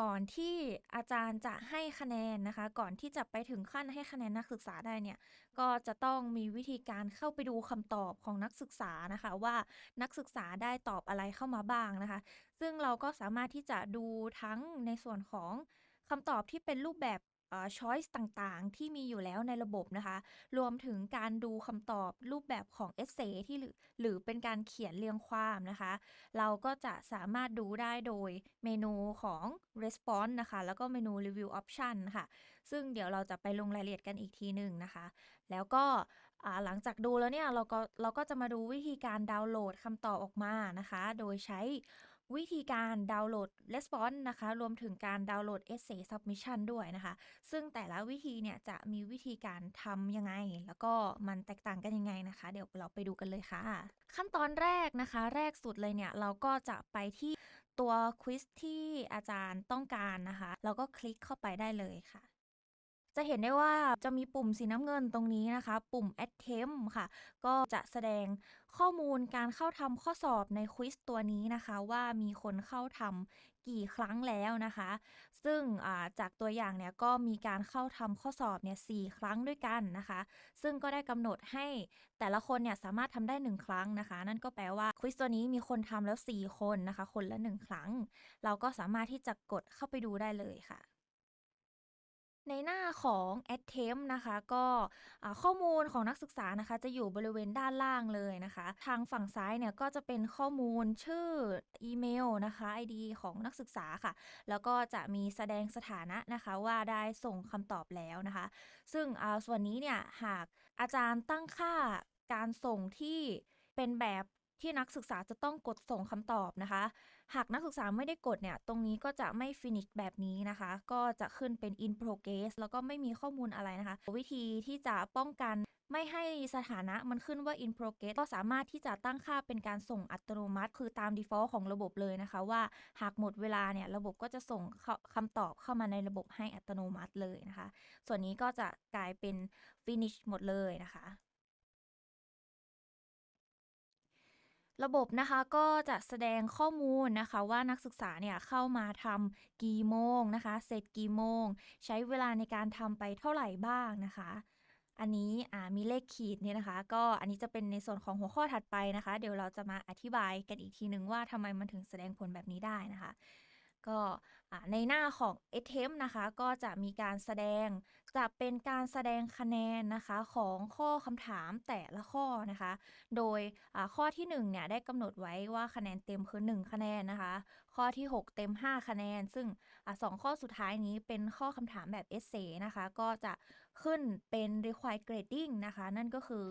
ก่อนที่อาจารย์จะให้คะแนนนะคะ ก่อนที่จะไปถึงขั้นให้คะแนนนักศึกษาได้เนี่ย ก็จะต้องมีวิธีการเข้าไปดูคำตอบของนักศึกษานะคะ ว่านักศึกษาได้ตอบอะไรเข้ามาบ้างนะคะ ซึ่งเราก็สามารถที่จะดูทั้งในส่วนของคำตอบที่เป็นรูปแบบ เอ่อ choice ต่างๆ ที่มีอยู่แล้วในระบบนะคะ รวมถึงการดูคำตอบรูปแบบของ essay ที่หรือหรือเป็นการเขียนเรียงความนะคะ เราก็จะสามารถดูได้โดยเมนูของ response นะคะ แล้วก็เมนู review option ค่ะ ซึ่งเดี๋ยวเราจะไปลงรายละเอียดกันอีกทีหนึ่งนะคะ แล้วก็หลังจากดูแล้วเนี่ย เราก็เราก็จะมาดูวิธีการดาวน์โหลดคำตอบออกมานะคะ โดยใช้ วิธีการดาวน์โหลด response นะคะ รวมถึงการดาวน์โหลด essay submission ด้วยนะคะ ซึ่งแต่ละวิธีเนี่ยจะมีวิธีการทำยังไง แล้วก็มันแตกต่างกันยังไงนะคะ เดี๋ยวเราไปดูกันเลยค่ะ ขั้นตอนแรกนะคะ แรกสุดเลยเนี่ย เราก็จะไปที่ตัวควิสที่อาจารย์ต้องการนะคะเราก็คลิกเข้าไปได้เลยค่ะ จะเห็นได้ว่าจะมีปุ่มสีน้ำเงินตรงนี้นะคะ ปุ่ม attempt ค่ะ ก็จะแสดงข้อมูลการเข้าทำข้อสอบในควิสตัวนี้นะคะ ว่ามีคนเข้าทำกี่ครั้งแล้วนะคะ ซึ่งจากตัวอย่างเนี่ยก็มีการเข้าทำข้อสอบเนี่ยสครั้งด้วยกันนะคะ ซึ่งก็ได้กำหนดให้แต่ละคนเนี่ยสามารถทำได้ 1 ครั้งนะคะ นั่นก็แปลว่าควิสตัวนี้มีคนทำแล้ว 4 คนนะคะ คนละ 1 ครั้ง เราก็สามารถที่จะกดเข้าไปดูได้เลยค่ะ ในหน้าของ attempt นะคะ ก็ข้อมูลของนักศึกษานะคะ จะอยู่บริเวณด้านล่างเลยนะคะ ทางฝั่งซ้ายเนี่ยก็จะเป็นข้อมูลชื่ออีเมลนะคะ ID ของนักศึกษาค่ะ แล้วก็จะมีแสดงสถานะนะคะว่าได้ส่งคำตอบแล้วนะคะ ซึ่งส่วนนี้เนี่ยหากอาจารย์ตั้งค่าการส่งที่เป็นแบบ ที่นักศึกษาจะต้องกดส่งคำตอบนะคะ หากนักศึกษาไม่ได้กดเนี่ย ตรงนี้ก็จะไม่ finish แบบนี้นะคะ ก็จะขึ้นเป็น in progress แล้วก็ไม่มีข้อมูลอะไรนะคะ วิธีที่จะป้องกันไม่ให้สถานะมันขึ้นว่า in progress ก็สามารถที่จะตั้งค่าเป็นการส่งอัตโนมัติ คือตาม default ของระบบเลยนะคะ ว่าหากหมดเวลาเนี่ย ระบบก็จะส่งเข้าคำตอบเข้ามาในระบบให้อัตโนมัติเลยนะคะ ส่วนนี้ก็จะกลายเป็น finish หมดเลยนะคะ ระบบนะคะก็จะแสดงข้อมูลนะคะว่านักศึกษาเนี่ยเข้ามาทำกี่โมงนะคะ เสร็จกี่โมง ใช้เวลาในการทำไปเท่าไหร่บ้างนะคะอันนี้มีเลขขีดเนี่ยนะคะ ก็อันนี้จะเป็นในส่วนของหัวข้อถัดไปนะคะ เดี๋ยวเราจะมาอธิบายกันอีกทีหนึ่งว่าทำไมมันถึงแสดงผลแบบนี้ได้นะคะ ก็ในหน้าของ attempt นะคะ ก็จะมีการแสดงจะเป็นการแสดงคะแนนนะคะของข้อคำถามแต่ละข้อนะคะ โดยข้อที่1เนี่ยได้กำหนดไว้ว่าคะแนนเต็มคือ 1 คะแนนนะคะ ข้อที่ 6 เต็ม 5 คะแนน ซึ่งอสองข้อสุดท้ายนี้เป็นข้อคำถามแบบ essay นะคะ ก็จะขึ้นเป็น required grading นะคะ นั่นก็คือ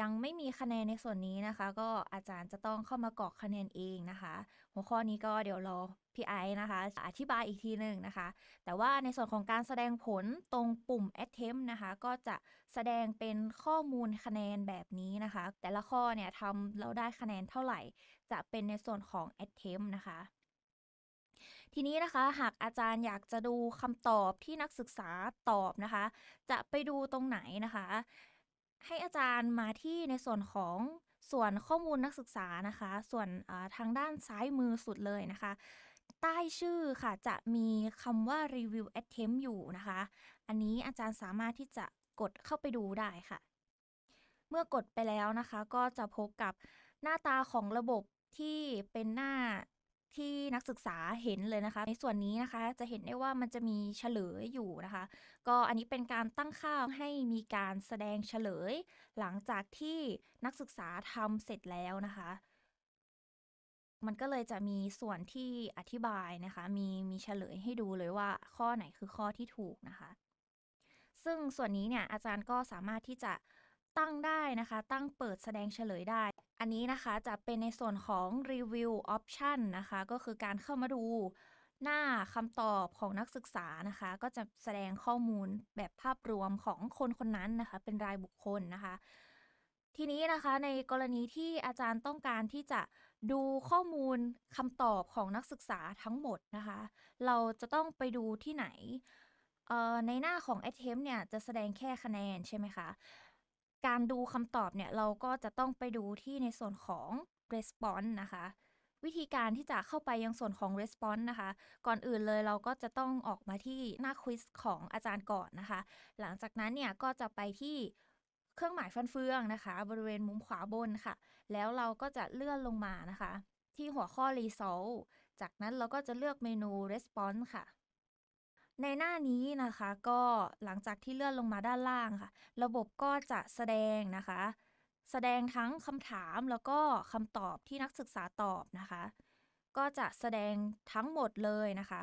ยังไม่มีคะแนนในส่วนนี้นะคะ ก็อาจารย์จะต้องเข้ามากรอกคะแนนเองนะคะ หัวข้อนี้ก็เดี๋ยวรอพี่ไอนะคะ อธิบายอีกทีหนึ่งนะคะ แต่ว่าในส่วนของการแสดงผลตรงปุ่ม attempt นะคะ ก็จะแสดงเป็นข้อมูลคะแนนแบบนี้นะคะ แต่ละข้อเนี่ยทำแล้วได้คะแนนเท่าไหร่ จะเป็นในส่วนของ attempt นะคะทีนี้นะคะหากอาจารย์อยากจะดูคำตอบที่นักศึกษาตอบนะคะ จะไปดูตรงไหนนะคะ ให้อาจารย์มาที่ในส่วนของ ส่วนข้อมูลนักศึกษานะคะ ส่วนทางด้านซ้ายมือสุดเลยนะคะ ใต้ชื่อค่ะจะมีคำว่า review attempt อยู่นะคะ อันนี้อาจารย์สามารถที่จะกดเข้าไปดูได้ค่ะ เมื่อกดไปแล้วนะคะ ก็จะพบกับหน้าตาของระบบที่เป็นหน้า ที่นักศึกษาเห็นเลยนะคะ ในส่วนนี้นะคะจะเห็นได้ว่ามันจะมีเฉลยอยู่นะคะ ก็อันนี้เป็นการตั้งค่าให้มีการแสดงเฉลย หลังจากที่นักศึกษาทำเสร็จแล้วนะคะ มันก็เลยจะมีส่วนที่อธิบายนะคะ มีมีเฉลยให้ดูเลยว่าข้อไหนคือข้อที่ถูกนะคะ ซึ่งส่วนนี้เนี่ยอาจารย์ก็สามารถที่จะตั้งได้นะคะ ตั้งเปิดแสดงเฉลยได้ อันนี้นะคะจะเป็นในส่วนของ review option นะคะ ก็คือการเข้ามาดูหน้าคำตอบของนักศึกษานะคะ ก็จะแสดงข้อมูลแบบภาพรวมของคนคนนั้นนะคะ เป็นรายบุคคลนะคะ ทีนี้นะคะในกรณีที่อาจารย์ต้องการที่จะดูข้อมูลคำตอบของนักศึกษาทั้งหมดนะคะ เราจะต้องไปดูที่ไหนเอ่อในหน้าของ attempt เนี่ยจะแสดงแค่คะแนนใช่ไหมคะ การดูคำตอบเนี่ยเราก็จะต้องไปดูที่ในส่วนของ response นะคะ วิธีการที่จะเข้าไปยังส่วนของ response นะคะ ก่อนอื่นเลยเราก็จะต้องออกมาที่หน้าควิสของอาจารย์ก่อนนะคะ หลังจากนั้นเนี่ยก็จะไปที่เครื่องหมายฟันเฟืองนะคะ บริเวณมุมขวาบนค่ะ แล้วเราก็จะเลื่อนลงมานะคะ ที่หัวข้อ result จากนั้นเราก็จะเลือกเมนู response ค่ะ ในหน้านี้นะคะก็หลังจากที่เลื่อนลงมาด้านล่างค่ะ ระบบก็จะแสดงนะคะ แสดงทั้งคำถามแล้วก็คำตอบที่นักศึกษาตอบนะคะ ก็จะแสดงทั้งหมดเลยนะคะ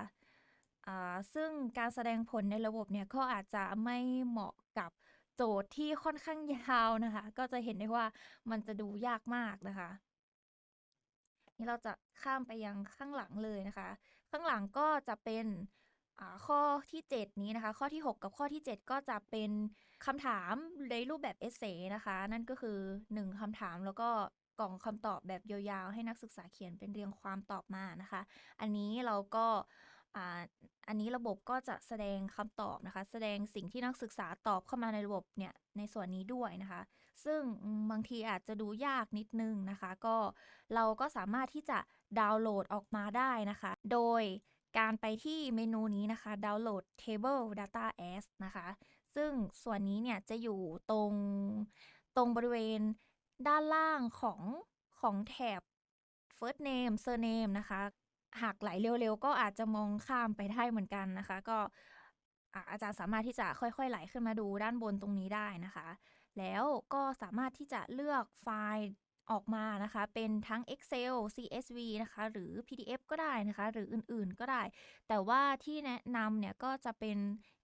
อ่าซึ่งการแสดงผลในระบบเนี่ยก็อาจจะไม่เหมาะกับโจทย์ที่ค่อนข้างยาวนะคะ ก็จะเห็นได้ว่ามันจะดูยากมากนะคะ นี่เราจะข้ามไปยังข้างหลังเลยนะคะ ข้างหลังก็จะเป็น ข้อที่ 7 นี้นะคะ ข้อที่ 6 กับข้อที่ 7 ก็จะเป็นคำถามในรูปแบบเอเซนะคะ นั่นก็คือ 1คำถามแล้วก็กล่องคำตอบแบบยาวๆ ให้นักศึกษาเขียนเป็นเรียงความตอบมานะคะ อันนี้เราก็อ,าอันนี้ระบบก็จะแสดงคำตอบนะคะ แสดงสิ่งที่นักศึกษาตอบเข้ามาในระบบเนี่ยในส่วนนี้ด้วยนะคะ ซึ่งบางทีอาจจะดูยากนิดนึงนะคะ ก็เราก็สามารถที่จะดาวน์โหลดออกมาได้นะคะ โดย การไปที่เมนูนี้นะคะดาวน์โหลด table data as นะคะ ซึ่งส่วนนี้เนี่ยจะอยู่ตรงตรงบริเวณด้านล่างของของแถบ first name surname นะคะ หากไหลเร็วๆ ก็อาจจะมองข้ามไปได้เหมือนกันนะคะ ก็อาจารย์สามารถที่จะค่อยๆ ไหลขึ้นมาดูด้านบนตรงนี้ได้นะคะ แล้วก็สามารถที่จะเลือกไฟล์ ออกมานะคะ เป็นทั้ง Excel CSV นะคะ หรือ PDF ก็ได้นะคะ หรืออื่นๆก็ได้ แต่ว่าที่แนะนำเนี่ยก็จะเป็น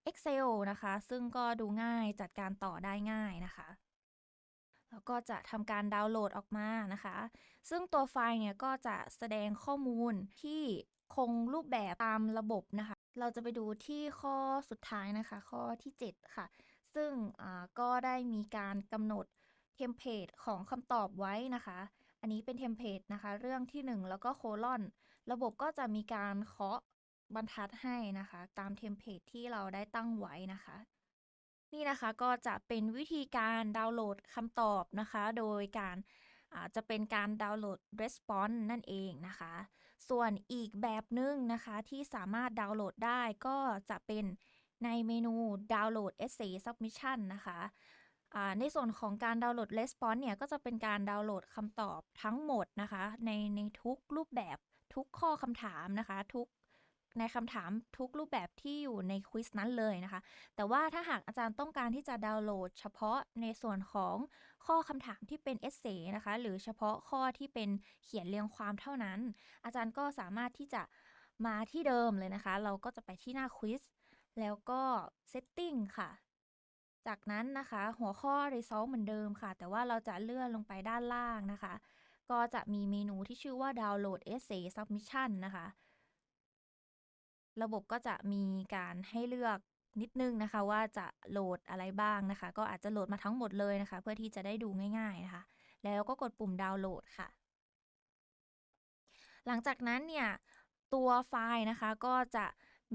Excel นะคะ ซึ่งก็ดูง่ายจัดการต่อได้ง่ายนะคะแล้วก็จะทำการดาวน์โหลดออกมานะคะ ซึ่งตัวไฟล์เนี่ยก็จะแสดงข้อมูลที่คงรูปแบบตามระบบนะคะ เราจะไปดูที่ข้อสุดท้ายนะคะ ข้อที่ 7 ค่ะ ซึ่งก็ได้มีการกำหนด เทมเพลตของคำตอบไว้นะคะ อันนี้เป็นเทมเพลตนะคะ เรื่องที่ 1 แล้วก็โคลอน ระบบก็จะมีการเคาะบรรทัดให้นะคะ ตามเทมเพลตที่เราได้ตั้งไว้นะคะ นี่นะคะก็จะเป็นวิธีการดาวน์โหลดคำตอบนะคะ โดยการอาจะเป็นการดาวน์โหลด response นั่นเองนะคะ ส่วนอีกแบบหนึ่งนะคะที่สามารถดาวน์โหลดได้ก็จะเป็นในเมนูดาวน์โหลด essay submission นะคะ ในส่วนของการดาวน์โหลด response เนี่ย ก็จะเป็นการดาวน์โหลดคำตอบทั้งหมดนะคะ ในในทุกรูปแบบทุกข้อคำถามนะคะ ทุกในคำถามทุกรูปแบบที่อยู่ในควิสนั้นเลยนะคะ แต่ว่าถ้าหากอาจารย์ต้องการที่จะดาวน์โหลด เฉพาะในส่วนของข้อคำถามที่เป็นเอเซนะคะ หรือเฉพาะข้อที่เป็นเขียนเรียงความเท่านั้น อาจารย์ก็สามารถที่จะมาที่เดิมเลยนะคะ เราก็จะไปที่หน้าควิสแล้วก็ setting ค่ะ จากนั้นนะคะ หัวข้อ result เหมือนเดิมค่ะ แต่ว่าเราจะเลื่อนลงไปด้านล่างนะคะ ก็จะมีเมนูที่ชื่อว่า download essay submission นะคะ ระบบก็จะมีการให้เลือกนิดนึงนะคะ ว่าจะโหลดอะไรบ้างนะคะ ก็อาจจะโหลดมาทั้งหมดเลยนะคะ เพื่อที่จะได้ดูง่าย ๆนะคะ แล้วก็กดปุ่มดาวน์โหลดค่ะ หลังจากนั้นเนี่ยตัวไฟล์นะคะก็จะ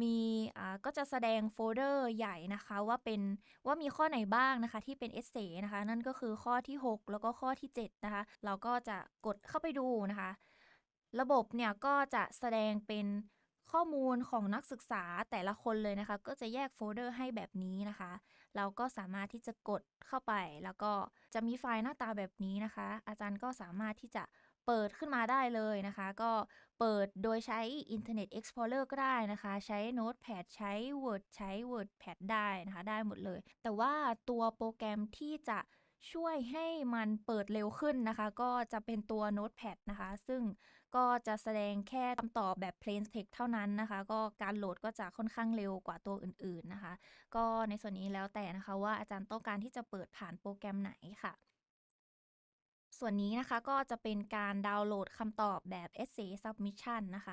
มีอ่าก็จะแสดงโฟลเดอร์ใหญ่นะคะว่าเป็นว่ามีข้อไหนบ้างนะคะ ที่เป็นเอเซนะคะ นั่นก็คือข้อที่ 6 แล้วก็ข้อที่ 7 นะคะ เราก็จะกดเข้าไปดูนะคะ ระบบเนี่ยก็จะแสดงเป็นข้อมูลของนักศึกษาแต่ละคนเลยนะคะ ก็จะแยกโฟลเดอร์ให้แบบนี้นะคะ เราก็สามารถที่จะกดเข้าไป แล้วก็จะมีไฟล์หน้าตาแบบนี้นะคะ อาจารย์ก็สามารถที่จะ เปิดขึ้นมาได้เลยนะคะ ก็เปิดโดยใช้ Internet Explorer ก็ได้นะคะ ใช้ Notepad ใช้ Word ใช้ WordPad ได้นะคะ ได้หมดเลย แต่ว่าตัวโปรแกรมที่จะช่วยให้มันเปิดเร็วขึ้นนะคะ ก็จะเป็นตัว Notepad นะคะ ซึ่งก็จะแสดงแค่คำตอบแบบ plain text เท่านั้นนะคะ ก็การโหลดก็จะค่อนข้างเร็วกว่าตัวอื่นๆนะคะ ก็ในส่วนนี้แล้วแต่นะคะว่าอาจารย์ต้องการที่จะเปิดผ่านโปรแกรมไหนค่ะ ส่วนนี้นะคะก็จะเป็นการดาวน์โหลดคำตอบแบบ essay submission นะคะ